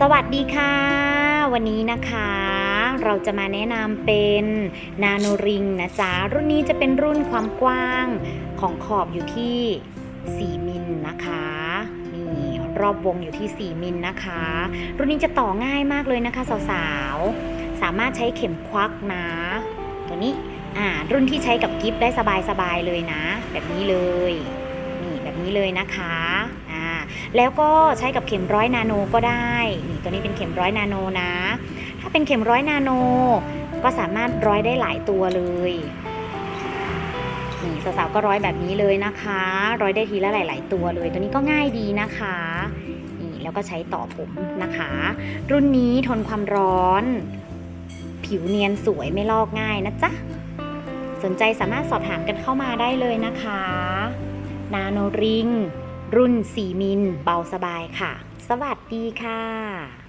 สวัสดีค่ะ วันนี้นะคะ เราจะมาแนะนำเป็นนาโนริงนะจ๊ะ รุ่นนี้จะเป็นรุ่นความกว้างของขอบอยู่ที่ 4 มิลนะคะนี่รอบวงอยู่ที่ 4 มิลนะคะ รุ่นนี้จะต่อง่ายมากเลยนะคะ สาวๆ สามารถใช้เข็มควักนะ ตัวนี้อ่ารุ่นที่ใช้กับกิฟต์ได้สบายๆเลยนะ แบบนี้เลย นี่แบบนี้เลยนะคะ แล้วก็ใช้กับเข็มร้อยนาโนก็ได้นี่ตัวนี้เป็นเข็มร้อยนาโนนะ ถ้าเป็นเข็มร้อยนาโน ก็สามารถร้อยได้หลายตัวเลยนี่สาวๆก็ร้อยแบบนี้เลยนะคะ ร้อยได้ทีละหลาย ๆ ตัวเลย ตัวนี้ก็ง่ายดีนะคะนี่แล้วก็ใช้ต่อผมนะคะ รุ่นนี้ทนความร้อน ผิวเนียนสวยไม่ลอกง่ายนะจ๊ะสนใจสามารถสอบถามกันเข้ามาได้เลยนะคะ นาโนริง รุ่น 4 มิลเบาสบายค่ะ สวัสดีค่ะ